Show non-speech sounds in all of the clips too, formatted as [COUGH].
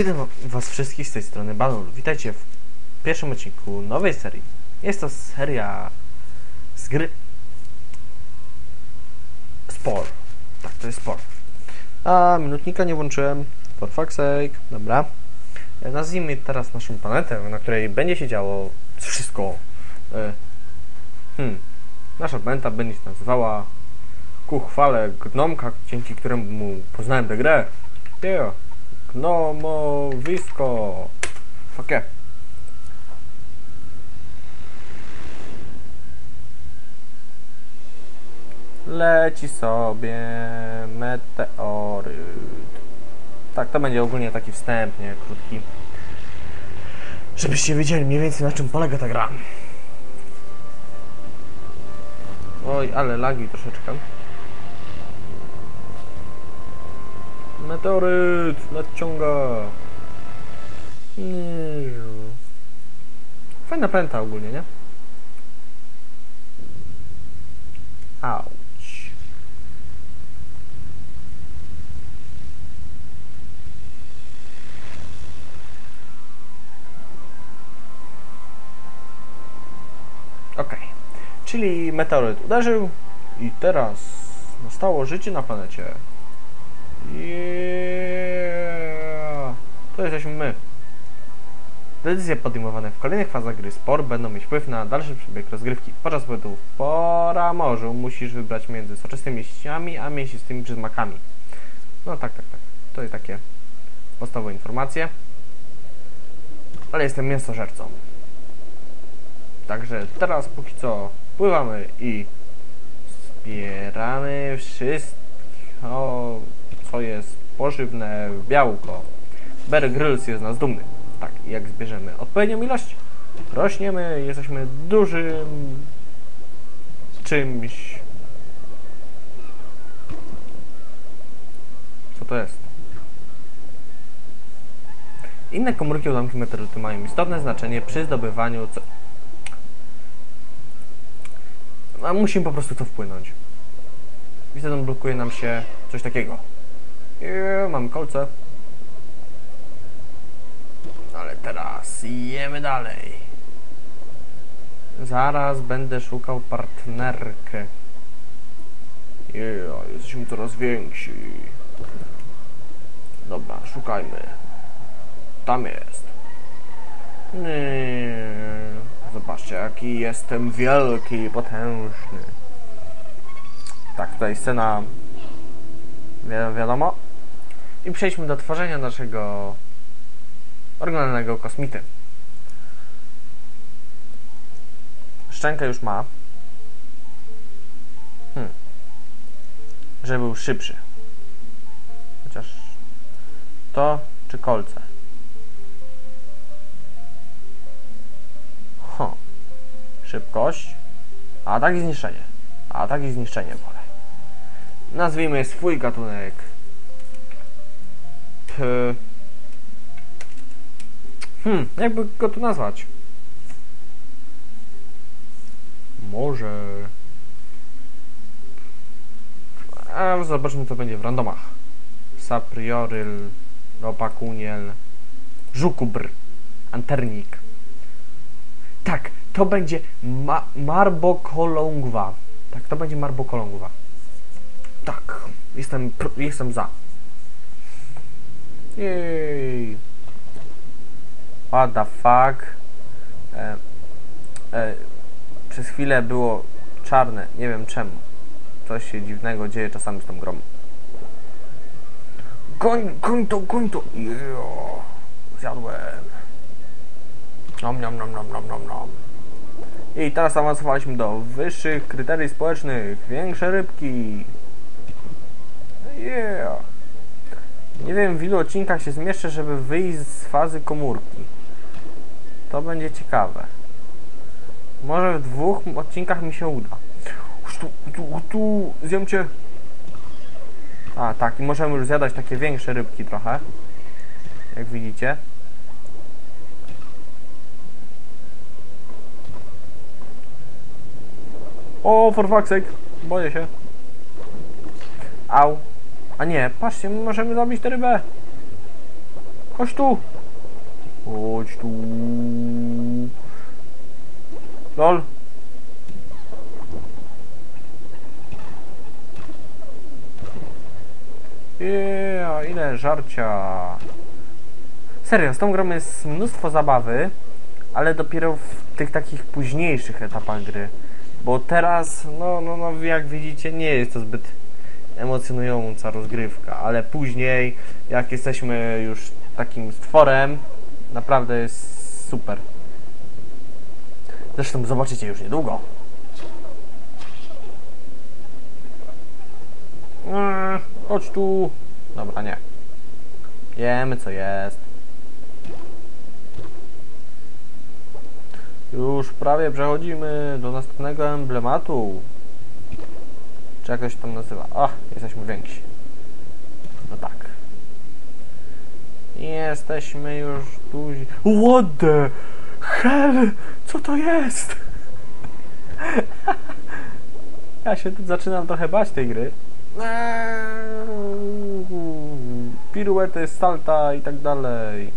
Witam was wszystkich z tej strony Banul. Witajcie w pierwszym odcinku nowej serii. Jest to seria z gry Spor. Tak, to jest Spor. A, minutnika nie włączyłem. For fuck's sake. Dobra. Nazwijmy teraz naszą planetę, na której będzie się działo wszystko. E, Hmm. Nasza planeta będzie się nazywała ku chwale Gnomka, dzięki któremu poznałem tę grę. Yeah. Gnomowisko. Fuck yeah. Leci sobie meteoryt. Tak, to będzie ogólnie taki wstęp, nie krótki. Żebyście wiedzieli mniej więcej na czym polega ta gra. Oj, ale lagi troszeczkę. Meteoryt nadciąga. Fajna pęta ogólnie, nie? Auć. Okej. Czyli meteoryt uderzył i teraz nastało życie na planecie. To jesteśmy my. Decyzje podejmowane w kolejnych fazach gry spor będą mieć wpływ na dalszy przebieg rozgrywki. Podczas pobytu w Poramorzu musisz wybrać między soczystymi mięśniami a mięsistymi przyzmakami. No tak, tak, tak. To jest takie podstawowe informacje. Ale jestem mięsożercą. Także teraz póki co pływamy i zbieramy wszystko, co jest pożywne w białko. Bear Grylls jest nas dumny. Tak, jak zbierzemy odpowiednią ilość, rośniemy, jesteśmy dużym czymś. Co to jest? Inne komórki odłamki meteorytu mają istotne znaczenie przy zdobywaniu. Co... A musimy po prostu to wpłynąć. I wtedy blokuje nam się coś takiego. I mamy kolce. Teraz jemy dalej. Zaraz będę szukał partnerkę. Yeah, jesteśmy coraz więksi. Dobra, szukajmy. Tam jest. Nie. Zobaczcie, jaki jestem wielki potężny. Tak, tutaj scena wi wiadomo. I przejdźmy do tworzenia naszego oryginalnego kosmity. Szczękę już ma. Hmm. Żeby był szybszy. Chociaż to czy kolce? Ho. Szybkość. Atak i zniszczenie. Atak i zniszczenie wolę. Nazwijmy swój gatunek. P Hmm, jakby go tu nazwać? Może... A zobaczmy, co będzie w randomach. Saprioryl, Ropakuniel, Żukubr, Anternik. Tak, to będzie ma Marbokolongwa. Tak, to będzie Marbokolongwa. Tak, jestem, jestem za. Jej. What the fuck? E, e, przez chwilę było czarne, nie wiem czemu. Coś się dziwnego dzieje czasami z tą grą. Goń, goń to, goń to! Yeah. Zjadłem. Nom, nom, nom, nom, nom, nom, nom. I teraz awansowaliśmy do wyższych kryteriów społecznych. Większe rybki. Yeah. Nie wiem w ilu odcinkach się zmieszczę, żeby wyjść z fazy komórki. To będzie ciekawe. Może w dwóch odcinkach mi się uda. Tu, tu, tu, zjem cię. A, tak, i możemy już zjadać takie większe rybki trochę. Jak widzicie. O, for fuck's sake. Boję się. Au. A nie, patrzcie, my możemy zabić tę rybę. Chodź tu! Chodź tu! Lol! Yeah, ile żarcia! Serio, z tą grą jest mnóstwo zabawy, ale dopiero w tych takich późniejszych etapach gry. Bo teraz, no, no, no jak widzicie, nie jest to zbyt emocjonująca rozgrywka, ale później, jak jesteśmy już takim stworem, naprawdę jest super. Zresztą zobaczycie już niedługo. Eee, chodź tu. Dobra, nie. Wiemy co jest. Już prawie przechodzimy do następnego emblematu. Czy jak tam nazywa? Ach, jesteśmy więksi. No tak. Jesteśmy już duzi. What the hell? Co to jest? [LAUGHS] ja się tu zaczynam trochę bać tej gry. Piruety, salta i tak dalej.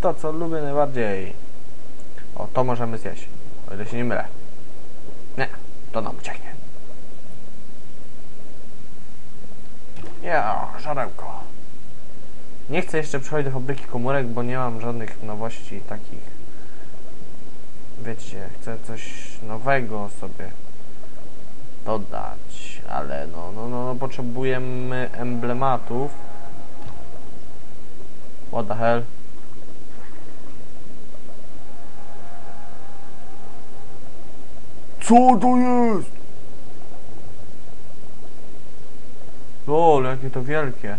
To co lubię najbardziej. O, to możemy zjeść. O ile się nie mylę. Nie, to nam ucieknie. Ja, żarełko. Nie chcę jeszcze przechodzić do fabryki komórek, bo nie mam żadnych nowości takich. Wiecie, chcę coś nowego sobie dodać, ale no, no, no, no potrzebujemy emblematów. What the hell? Co to jest? Lol, jakie to wielkie.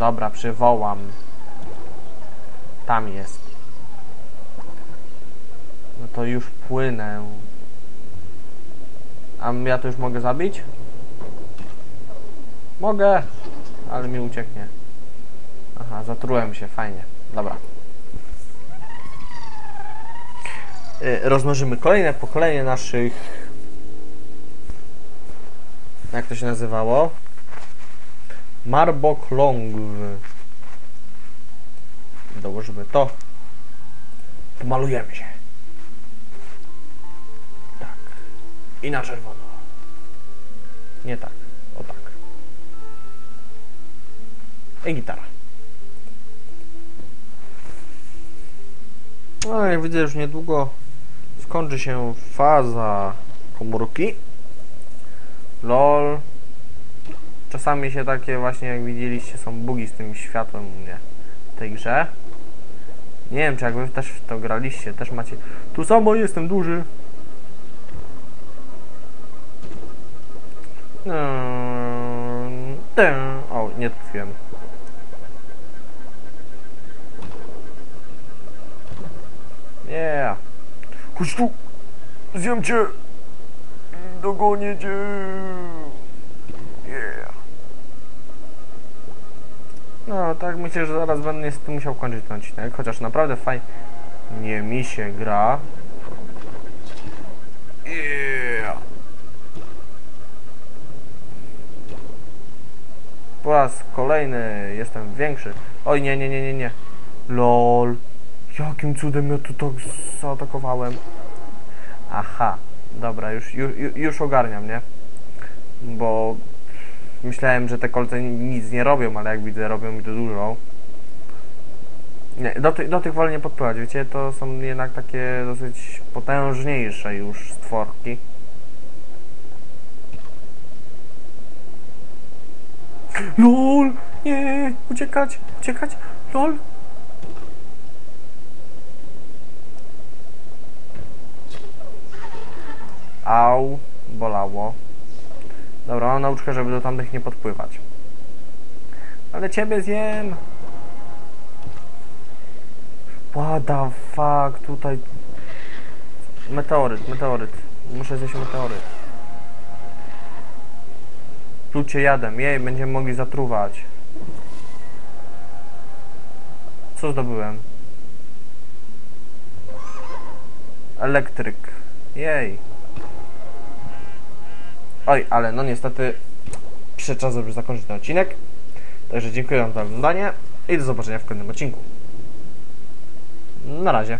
Dobra, przywołam. Tam jest. No to już płynę. A ja to już mogę zabić? Mogę, ale mi ucieknie. Aha, zatrułem się, fajnie. Dobra. Y, Rozmnożymy kolejne pokolenie naszych... Jak to się nazywało? Marbok Long. Dołożymy to. Pomalujemy się. Tak. I na czerwono. Nie tak. O tak. I gitara. No jak widzę już niedługo skończy się faza komórki. LOL. Czasami się takie właśnie jak widzieliście są bugi z tym światłem u mnie w tej grze. Nie wiem czy jak wy też w to graliście, też macie. Tu samo jestem duży. Eee. O, nie trafiłem. Yeah. Chodź tu! Zjem cię! Dogonię cię! Yeah. No, tak myślę, że zaraz będę niestety musiał kończyć ten odcinek, chociaż naprawdę fajnie mi się gra. Yeah. Po raz kolejny jestem większy. Oj, nie, nie, nie, nie, nie. LOL. Jakim cudem ja tu tak zaatakowałem? Aha, dobra, już, już, już ogarniam, nie? Bo myślałem, że te kolce nic nie robią, ale jak widzę, robią mi to dużo. Nie, do, ty, do tych wolę nie podpływać, wiecie, to są jednak takie dosyć potężniejsze już stworki. LOL! Nie, uciekać, uciekać, LOL! Au, bolało. Dobra, mam nauczkę, żeby do tamtych nie podpływać. Ale ciebie zjem! What fuck, tutaj... Meteoryt, meteoryt. Muszę zjeść meteoryt. Plucie jadem, jej, będziemy mogli zatruwać. Co zdobyłem? Elektryk. Jej. Oj, ale no niestety przyszedł czas, żeby zakończyć ten odcinek. Także dziękuję Wam za oglądanie i do zobaczenia w kolejnym odcinku. Na razie.